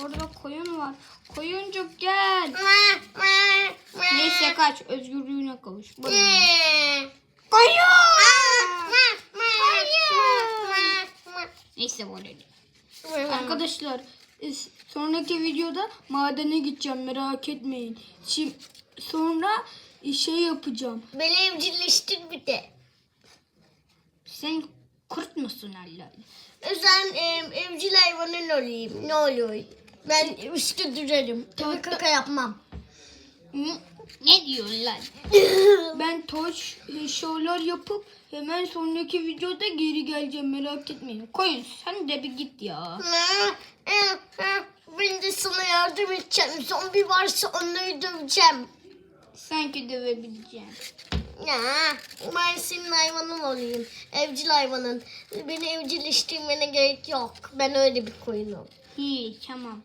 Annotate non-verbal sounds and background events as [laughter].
Orada koyun var. Koyuncuk gel. Neyse kaç özgürlüğüne kavuş. Buyurun. Neyse böyle. Arkadaşlar sonraki videoda madene gideceğim merak etmeyin. Şimdi sonra şey yapacağım. Beni evcilleştir bir de. Sen kurt musun Allah? Sen e, evcil hayvanın olayım. Ne oluyor? Ben üstte durarım. Tabii kaka yapmam. Ne diyorlar? [laughs] Ben toş e, şeyler yapıp hemen sonraki videoda geri geleceğim merak etmeyin. Koyun sen de bir git ya. Ben de sana yardım edeceğim. Zombi varsa onları döveceğim. Sanki dövebileceğim. Ya, ben senin hayvanın olayım. Evcil hayvanın. Beni evcilleştirmene gerek yok. Ben öyle bir koyunum. İyi tamam.